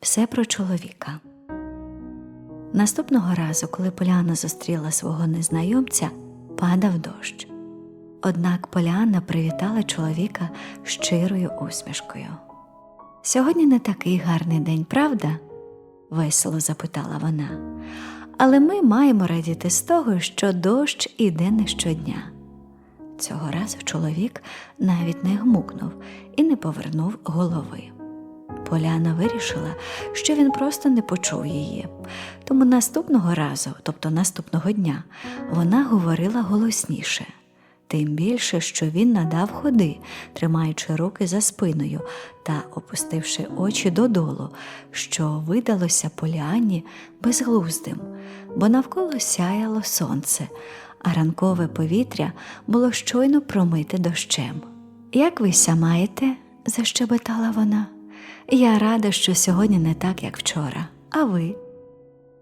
Все про чоловіка. Наступного разу, коли Поляна зустріла свого незнайомця, падав дощ. Однак Поляна привітала чоловіка щирою усмішкою. Сьогодні не такий гарний день, правда? весело запитала вона. Але ми маємо радіти з того, що дощ іде не щодня. Цього разу чоловік навіть не гмукнув і не повернув голови. Поляна вирішила, що він просто не почув її. Тому наступного разу, тобто наступного дня, вона говорила голосніше, тим більше, що він надав ходи, тримаючи руки за спиною та опустивши очі додолу, що видалося Поляні безглуздим, бо навколо сяяло сонце, а ранкове повітря було щойно промите дощем. Як ви ся маєте? защебетала вона. Я рада, що сьогодні не так, як вчора. А ви?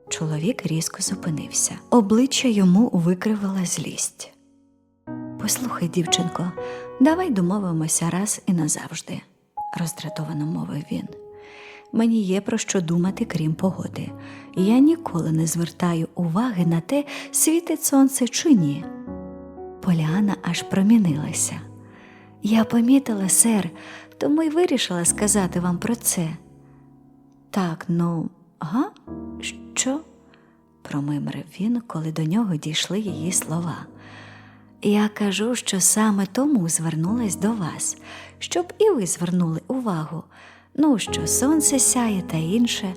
Чоловік різко зупинився. Обличчя йому викривила злість. Послухай, дівчинко, давай домовимося раз і назавжди, роздратовано мовив він. Мені є про що думати, крім погоди. Я ніколи не звертаю уваги на те, світить сонце чи ні. Поляна аж промінилася. Я помітила, сер, тому й вирішила сказати вам про це. Так, ну, га? Що? промимрив він, коли до нього дійшли її слова. Я кажу, що саме тому звернулась до вас, щоб і ви звернули увагу. Ну, що сонце сяє та інше.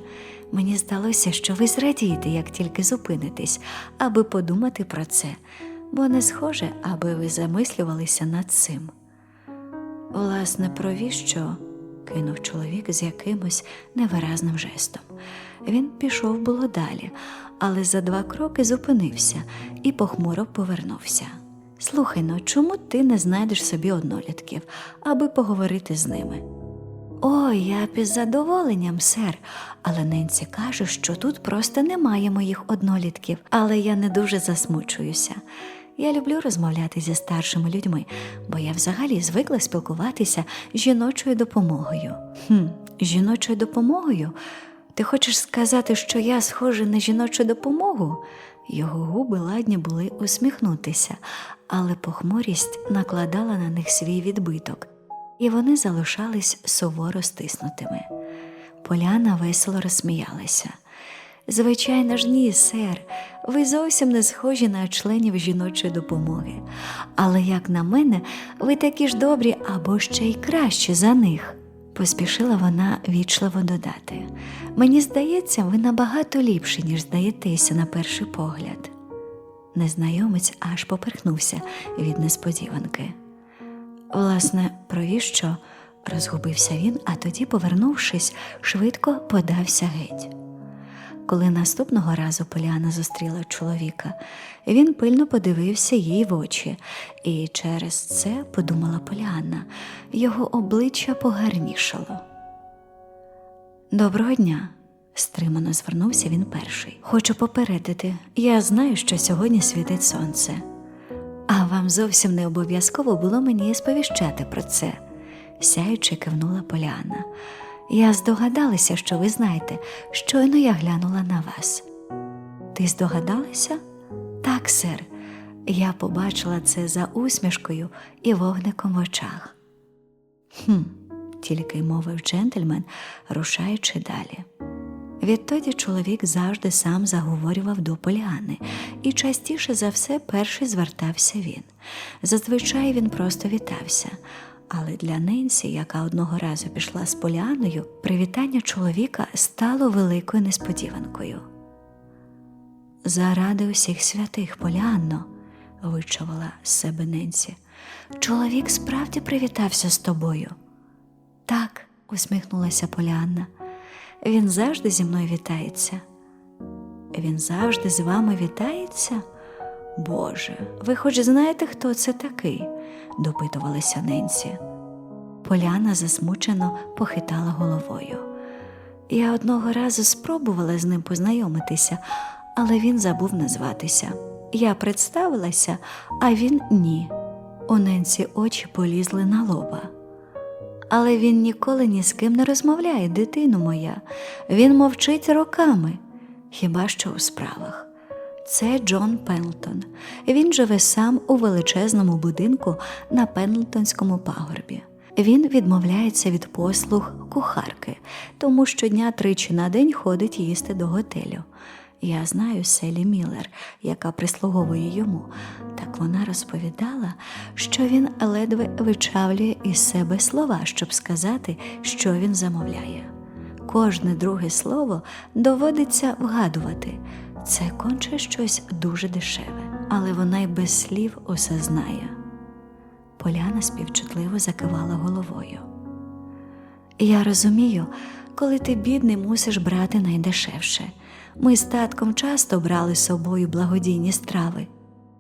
Мені здалося, що ви зрадієте, як тільки зупинитесь, аби подумати про це, бо не схоже, аби ви замислювалися над цим. Власне, провіщо? кинув чоловік з якимось невиразним жестом. Він пішов було далі, але за два кроки зупинився і похмуро повернувся. Слухай ну, чому ти не знайдеш собі однолітків, аби поговорити з ними? О, я під задоволенням, сер, але Ненсі каже, що тут просто немає моїх однолітків, але я не дуже засмучуюся. Я люблю розмовляти зі старшими людьми, бо я взагалі звикла спілкуватися з жіночою допомогою. Хм, жіночою допомогою? Ти хочеш сказати, що я схожа на жіночу допомогу? Його губи ладні були усміхнутися, але похмурість накладала на них свій відбиток, і вони залишались суворо стиснутими. Поляна весело розсміялася. Звичайно ж, ні, сер, ви зовсім не схожі на членів жіночої допомоги. Але, як на мене, ви такі ж добрі або ще й кращі за них, поспішила вона вічливо додати. Мені здається, ви набагато ліпші, ніж здаєтеся на перший погляд. Незнайомець аж поперхнувся від несподіванки. Власне, провіщо? розгубився він, а тоді, повернувшись, швидко подався геть. Коли наступного разу Поляна зустріла чоловіка, він пильно подивився їй в очі, і через це подумала Поляна, його обличчя погарнішало. Доброго дня, стримано звернувся він перший. Хочу попередити, я знаю, що сьогодні світить сонце. А вам зовсім не обов'язково було мені сповіщати про це, сяючи кивнула Поляна. Я здогадалася, що ви знаєте, щойно я глянула на вас. Ти здогадалася? Так, сер. Я побачила це за усмішкою і вогником в очах. Хм, тільки й мовив джентльмен, рушаючи далі. Відтоді чоловік завжди сам заговорював до Поліани, і частіше за все перший звертався він. Зазвичай він просто вітався. Але для Ненсі, яка одного разу пішла з Поліаною, привітання чоловіка стало великою несподіванкою. Заради усіх святих Поліанно, вичавила з себе Ненсі, чоловік справді привітався з тобою. Так, усміхнулася Поліанна. Він завжди зі мною вітається. Він завжди з вами вітається? Боже, ви хоч знаєте, хто це такий? Допитувалася Ненсі. Поляна засмучено похитала головою. Я одного разу спробувала з ним познайомитися, але він забув назватися. Я представилася, а він ні. У Ненсі очі полізли на лоба. Але він ніколи ні з ким не розмовляє, дитино моя. Він мовчить роками, хіба що у справах. Це Джон Пенлтон. Він живе сам у величезному будинку на Пенлтонському пагорбі. Він відмовляється від послуг кухарки, тому щодня тричі на день ходить їсти до готелю. Я знаю Селі Міллер, яка прислуговує йому. Так вона розповідала, що він ледве вичавлює із себе слова, щоб сказати, що він замовляє. Кожне друге слово доводиться вгадувати. Це конче щось дуже дешеве, але вона й без слів усе знає. Поляна співчутливо закивала головою. Я розумію, коли ти бідний, мусиш брати найдешевше. Ми з татком часто брали з собою благодійні страви,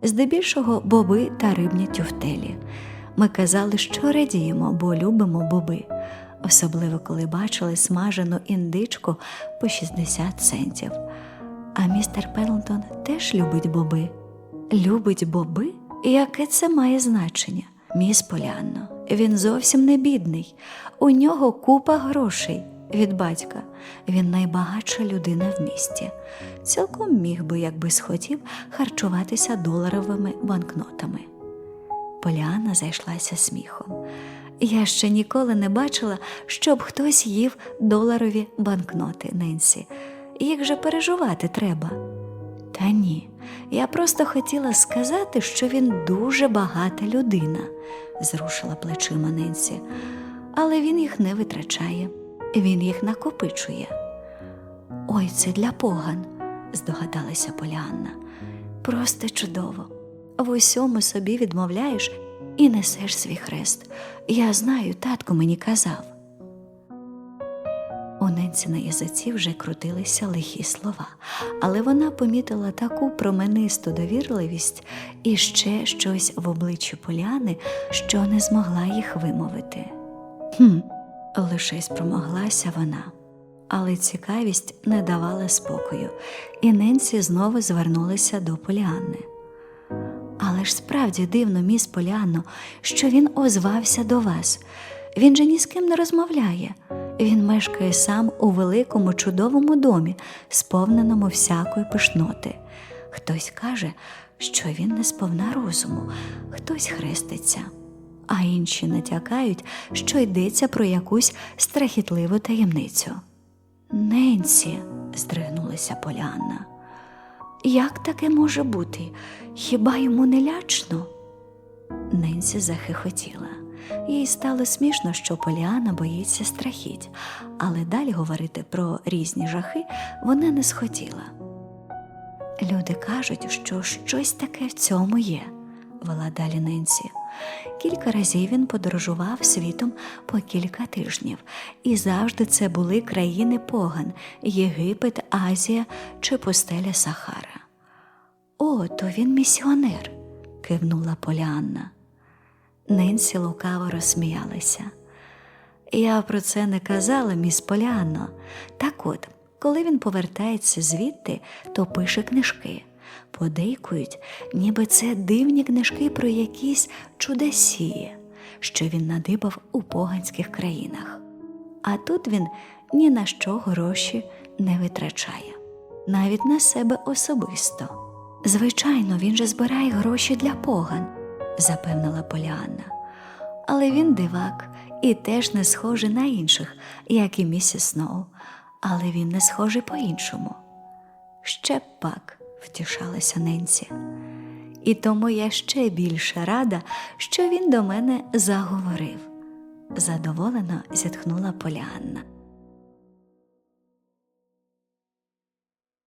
здебільшого боби та рибні тюфтелі. Ми казали, що радіємо, бо любимо боби, особливо коли бачили смажену індичку по 60 центів. А містер Пенлтон теж любить боби. Любить боби? Яке це має значення? Міс Полянно, він зовсім не бідний. У нього купа грошей від батька. Він найбагатша людина в місті. Цілком міг би, якби схотів, харчуватися доларовими банкнотами. Поляна зайшлася сміхом. Я ще ніколи не бачила, щоб хтось їв доларові банкноти Ненсі. Їх же переживати треба. Та ні, я просто хотіла сказати, що він дуже багата людина, зрушила плечима Ненсі, але він їх не витрачає, він їх накопичує. Ой, це для поган, здогадалася Поліанна. Просто чудово. В усьому собі відмовляєш і несеш свій хрест. Я знаю, татко мені казав. У на язиці вже крутилися лихі слова, але вона помітила таку променисту довірливість і ще щось в обличчі Поляни, що не змогла їх вимовити. Хм, лише спромоглася вона. Але цікавість не давала спокою, і Ненсі знову звернулася до Поліанни. Але ж справді дивно, міс Поліанно, що він озвався до вас. Він же ні з ким не розмовляє. Він мешкає сам у великому чудовому домі, сповненому всякої пишноти. Хтось каже, що він не сповна розуму, хтось хреститься, а інші натякають, що йдеться про якусь страхітливу таємницю. Ненсі, здригнулася Полянна. Як таке може бути? Хіба йому не лячно? Ненсі захихотіла. Їй стало смішно, що Поліана боїться страхіть, але далі говорити про різні жахи вона не схотіла. Люди кажуть, що щось таке в цьому є, вела далі Ненсі. Кілька разів він подорожував світом по кілька тижнів, і завжди це були країни поган Єгипет, Азія чи пустеля Сахара. О, то він місіонер, кивнула Поліанна. Ненсі лукаво розсміялася. Я про це не казала, міс Поліанно. Так от, коли він повертається звідти, то пише книжки. Подейкують, ніби це дивні книжки про якісь чудесії, що він надибав у поганських країнах. А тут він ні на що гроші не витрачає, навіть на себе особисто. Звичайно, він же збирає гроші для поган, запевнила Поліанна. Але він дивак і теж не схожий на інших, як і місіс Сноу, але він не схожий по-іншому. Ще пак, втішалася Ненсі. І тому я ще більше рада, що він до мене заговорив. Задоволено зітхнула Поліанна.